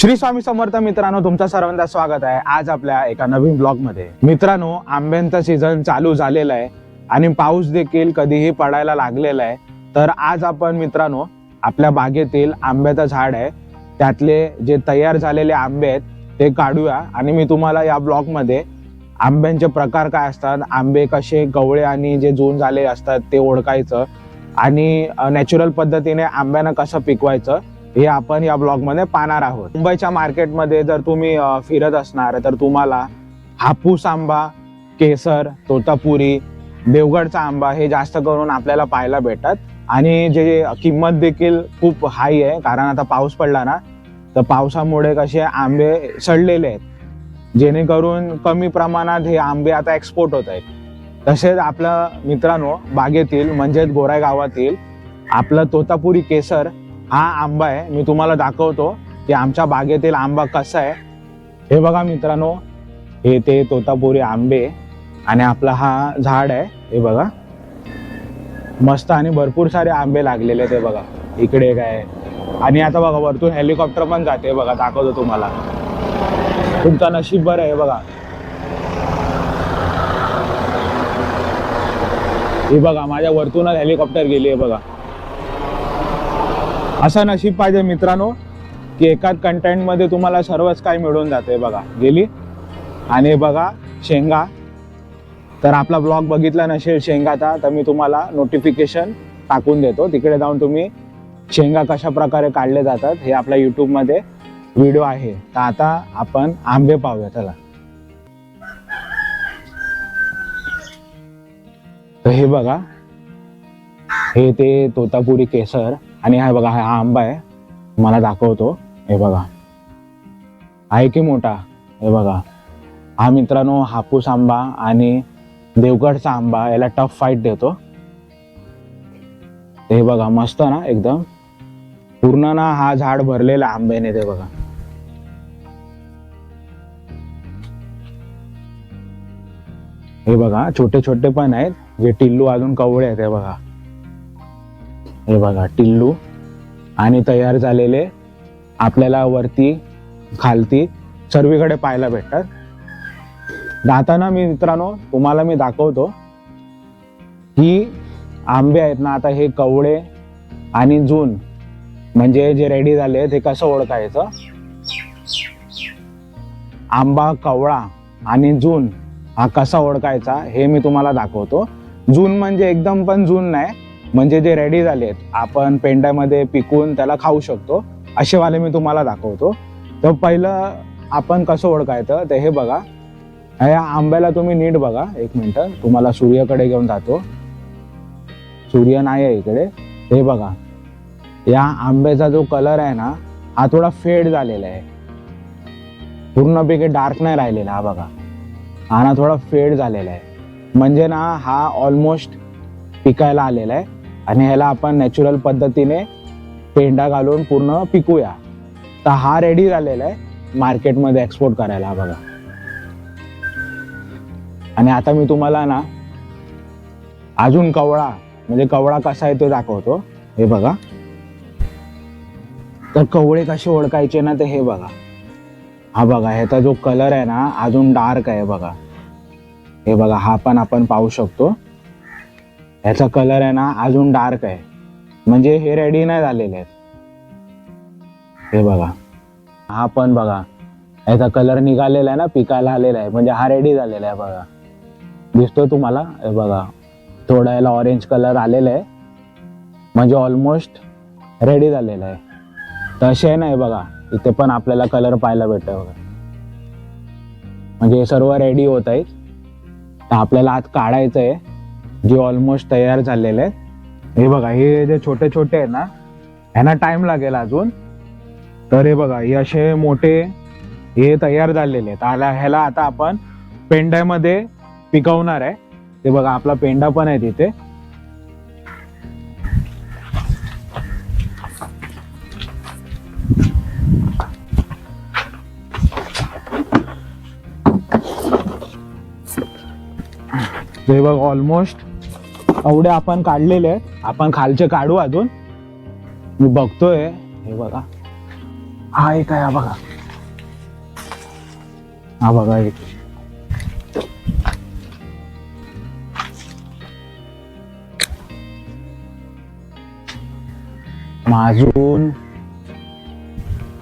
श्री स्वामी समर्थ मित्रांनो तुमचं सर्वांचं स्वागत आहे. आज आपल्या एका नवीन ब्लॉगमध्ये मित्रांनो आंब्यांचा सीझन चालू झालेला आहे आणि पाऊस देखील कधीही पडायला लागलेला आहे. तर आज आपण मित्रांनो आपल्या बागेतील आंब्याचं झाड आहे. त्यातले जे तयार झालेले आंबे आहेत ते काढूया. आणि मी तुम्हाला या ब्लॉगमध्ये आंब्यांचे प्रकार काय असतात आंबे कसे गवळे आणि जे जून झाले असतात ते ओळखायचं आणि नॅचरल पद्धतीने आंब्यांना कसं पिकवायचं हे आपण या ब्लॉगमध्ये पाहणार आहोत. मुंबईच्या मार्केटमध्ये जर तुम्ही फिरत असणार तर तुम्हाला हापूस आंबा केसर तोतापुरी देवगडचा आंबा हे जास्त करून आपल्याला पाहायला भेटतात. आणि जे किंमत देखील खूप हाय आहे कारण आता पाऊस पडला ना तर पावसामुळे कसे आंबे सडलेले आहेत. जेणेकरून कमी प्रमाणात हे आंबे आता एक्सपोर्ट होत आहेत. तसेच आपलं मित्रांनो बागेतील म्हणजेच गोराय गावातील आपलं तोतापुरी केसर हा आंबा आहे मी तुम्हाला दाखवतो. की आमच्या बागेतील आंबा कसा आहे? हे बघा मित्रांनो हे ते तोतापुरी आंबे आणि आपला हा झाड आहे हे बघा. मस्त आणि भरपूर सारे आंबे लागलेले ते बघा. इकडे काय आणि आता बघा वरतून हेलिकॉप्टर पण जाते बघा दाखवतो तुम्हाला. तुमचा नशीब बरं आहे बघा. हे बघा माझ्या वरतूनच हेलिकॉप्टर गेली आहे बघा. असं नशीब पाहिजे मित्रांनो की एकाच कंटेंटमध्ये तुम्हाला सर्वच काही मिळून जाते बघा. गेली? आणि बघा शेंगा. तर आपला ब्लॉग बघितला नसेल शेंगाचा तर मी तुम्हाला नोटिफिकेशन टाकून देतो. तिकडे जाऊन तुम्ही शेंगा कशा प्रकारे काढले जातात हे आपल्या यूट्यूबमध्ये व्हिडिओ आहे. तर आता आपण आंबे पाहूया चला. तर हे बघा. हे ते तोतापुरी केसर. आणि हा बघा हा आंबा आहे. मला दाखवतो. हे बघा. आहे की मोठा? हे बघा. हा मित्रांनो हापूस आंबा आणि देवगडचा आंबा याला टफ फाईट देतो. हे बघा मस्त ना एकदम. पूर्ण ना हा झाड भरलेला आंब्याने ते बघा. हे बघा छोटे छोटे पण आहेत. जे टिल्लू अजून कवळे आहेत हे बघा. हे बघा टिल्लू. आणि तयार झालेले आपल्याला वरती खालती सर्वीकडे पाहायला भेटतात. जाताना मी मित्रांनो तुम्हाला मी दाखवतो. ही आंबे आहेत ना आता हे कवळे आणि जून. म्हणजे जे रेडी झाले ते कसं ओळखायचं? आंबा कवळा आणि जून हा कसा ओळखायचा हे मी तुम्हाला दाखवतो. जून म्हणजे एकदम पण जून नाही म्हणजे जे रेडी झाले आहेत आपण पेंड्यामध्ये पिकून त्याला खाऊ शकतो. असे वाले मी तुम्हाला दाखवतो. तर पहिलं आपण कसं ओळखायचं ते हे बघा. या आंब्याला तुम्ही नीट बघा. एक मिनटं तुम्हाला सूर्याकडे घेऊन जातो. सूर्य नाही आहे इकडे. हे बघा. या आंब्याचा जो कलर आहे ना हा थोडा फेड झालेला आहे. पूर्णपैकी डार्क नाही राहिलेला हा बघा. हा ना थोडा फेड झालेला आहे. म्हणजे ना हा ऑलमोस्ट पिकायला आलेला आहे. आणि ह्याला आपण नॅचरल पद्धतीने पेंडा घालून पूर्ण पिकूया. तर हा रेडी झालेला आहे. मार्केटमध्ये एक्सपोर्ट करायला हा बघा. आणि आता मी तुम्हाला ना अजून कवळा म्हणजे कवळा कसा आहे तो दाखवतो. हे बघा. तर कवळे कसे ओळखायचे ना ते हे बघा. हा बघा ह्याचा जो कलर आहे ना अजून डार्क आहे बघा. हे बघा हा पण आपण पाहू शकतो. ह्याचा कलर आहे ना अजून डार्क आहे. म्हणजे हे रेडी नाही झालेले आहेत. हे बघा. हा पण बघा. ह्याचा कलर निघालेला आहे ना पिकायला आलेला आहे. म्हणजे हा रेडी झालेला आहे बघा. दिसतोय तुम्हाला? हे बघा. थोडा याला ऑरेंज कलर आलेला आहे. म्हणजे ऑलमोस्ट रेडी झालेला आहे. तसे नाही बघा. इथे पण आपल्याला कलर पाहायला भेटतोय बघा. म्हणजे सर्व रेडी होत आहेत. तर आपल्याला आज काढायचं आहे जे ऑलमोस्ट तयार झालेले आहेत. हे बघा हे जे छोटे छोटे आहे ना ह्यांना टाइम लागेल अजून. तर हे बघा हे असे मोठे हे तयार झालेले आहेत. आला ह्याला आता आपण पेंड्यामध्ये पिकवणार आहे. ते बघा आपला पेंडा पण आहे तिथे. हे बघ ऑलमोस्ट एवढे आपण काढलेले आहेत. आपण खालचे काढू अजून. मी बघतोय. हे बघा. हा एक आहे हा बघा. हा बघा एक. अजून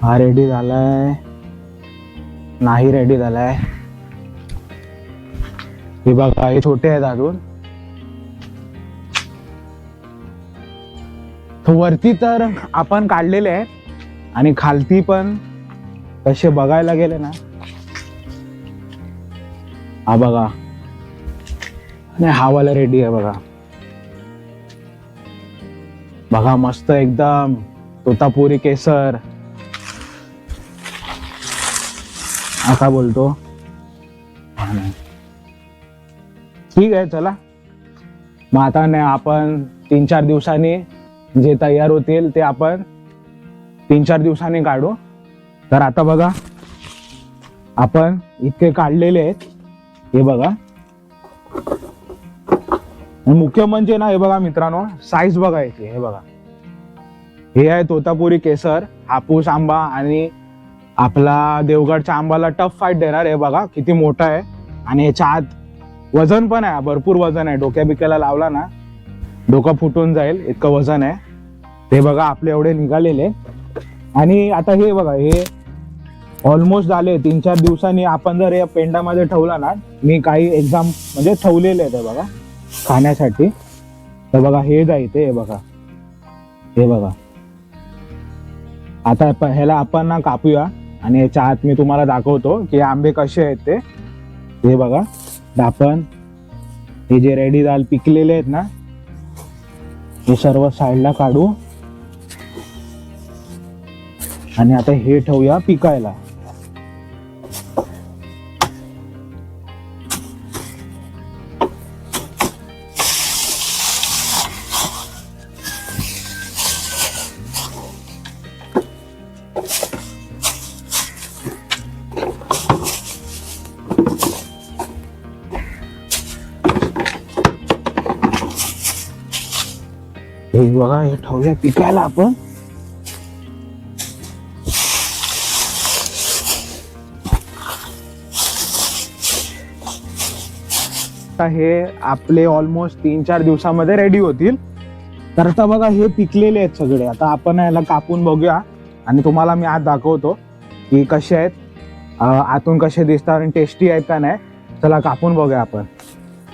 हा रेडी झालाय. नाही रेडी झालाय. हे बघा हे छोटे आहेत अजून. वरती तर आपण काढलेले आहेत आणि खालती पण तसे बघायला गेले ना. हा बघा. नाही हावाला रेडी आहे बघा. बघा मस्त एकदम. तोतापुरी केसर. असा बोलतो. ठीक आहे चला. मग आता नाही आपण तीन चार दिवसांनी जे तयार होतील ते आपण तीन चार दिवसांनी काढू. तर आता बघा आपण इतके काढलेले आहेत. हे बघा. मुख्य म्हणजे ना हे बघा मित्रांनो साईज बघा बघायची हे बघा. हे आहे तोतापुरी केसर हापूस आंबा आणि आपला देवगडच्या आंबाला टफ फाईट देणार हे बघा किती मोठा आहे. आणि ह्याच्या आत वजन पण आहे भरपूर वजन आहे. डोक्या बिक्याला लावला ना डोकं फुटून जाईल इतकं वजन आहे. ते बघा आपले एवढे निघालेले. आणि आता हे बघा हे ऑलमोस्ट झाले. तीन चार दिवसांनी आपण जर या पेंडामध्ये ठेवला ना मी काही एक्झाम म्हणजे ठेवलेले आहेत ते बघा खाण्यासाठी. तर बघा हे जायचे हे बघा. हे बघा. आता प- ह्याला आपण ना कापूया. आणि याच्या आत मी तुम्हाला दाखवतो की आंबे कसे आहेत ते. हे बघा. आपण हे जे रेडी दाल पिकलेले आहेत ना हे सर्व साईडला काढू. आणि आता हे ठेवूया पिकायला. हे बघा हे ठेवूया. पिकायला आपण. हे आपले ऑलमोस्ट तीन चार दिवसामध्ये रेडी होतील. तर आता बघा हे पिकलेले आहेत सगळे. आता आपण याला कापून बघूया. आणि तुम्हाला मी आज दाखवतो की कसे आहेत. आतून कसे दिसतात आणि टेस्टी आहेत का नाही. चला कापून बघूया आपण.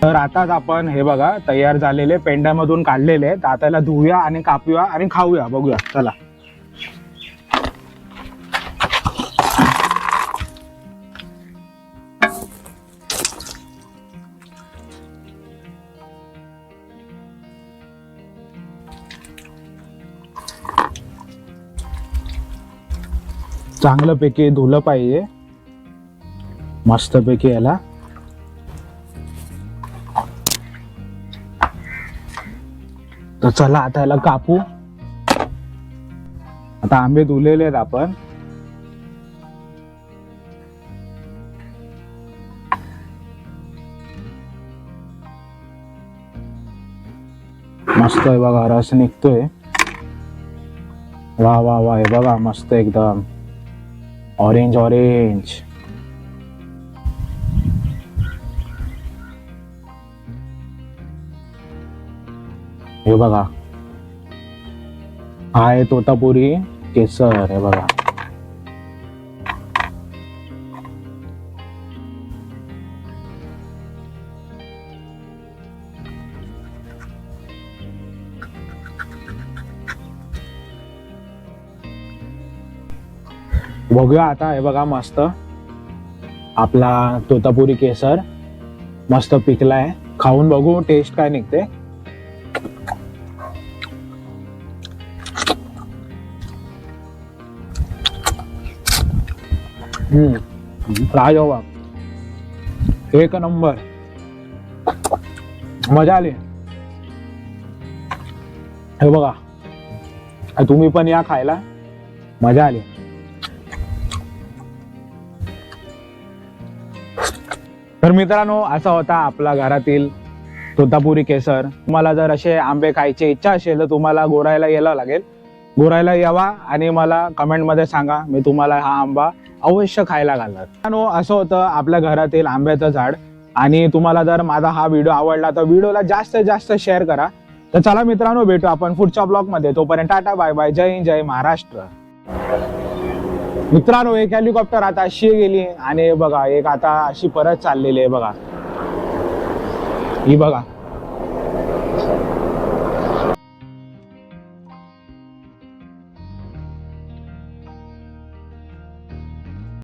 तर आताच आपण हे बघा तयार झालेले पेंड्यामधून काढलेले आहेत. आता याला धुऊया आणि कापूया आणि खाऊया. बघूया. चला. चांगल्यापैकी धुलं पाहिजे. मस्तपैकी याला. तर चला आता याला कापू. आता आंबे धुलेले आहेत आपण. मस्त आहे बघा रस निघतोय. वा वा वा हे बघा मस्त एकदम. ऑरेंज ऑरेंज हे बघा. हा आहे तोतापुरी केसर हे बघा. बघूया आता हे बघा मस्त. आपला तोतापुरी केसर मस्त पिकलाय. खाऊन बघू टेस्ट काय निघते. हम्म. एक नंबर. मजा आली. हे बघा. तुम्ही पण या खायला. मजा आली. तर मित्रांनो असा होता आपला घरातील तोतापुरी केसर. तुम्हाला जर असे आंबे खायची इच्छा असेल तर तुम्हाला गोरायला यायला लागेल. गोरायला यावा आणि मला कमेंटमध्ये सांगा. मी तुम्हाला हा आंबा अवश्य खायला घालणार. मित्रांनो, असं होतं आपल्या घरातील आंब्याचं झाड. आणि तुम्हाला जर माझा हा व्हिडिओ आवडला तर व्हिडिओला जास्तीत जास्त शेअर करा. तर चला मित्रांनो भेटू आपण पुढच्या ब्लॉगमध्ये. तोपर्यंत tata bye bye Jai Hind Jai Maharashtra. मित्रांनो एक हेलिकॉप्टर आता अशी गेली आणि बघा एक आता अशी परत चाललेली आहे बघा. ही बघा.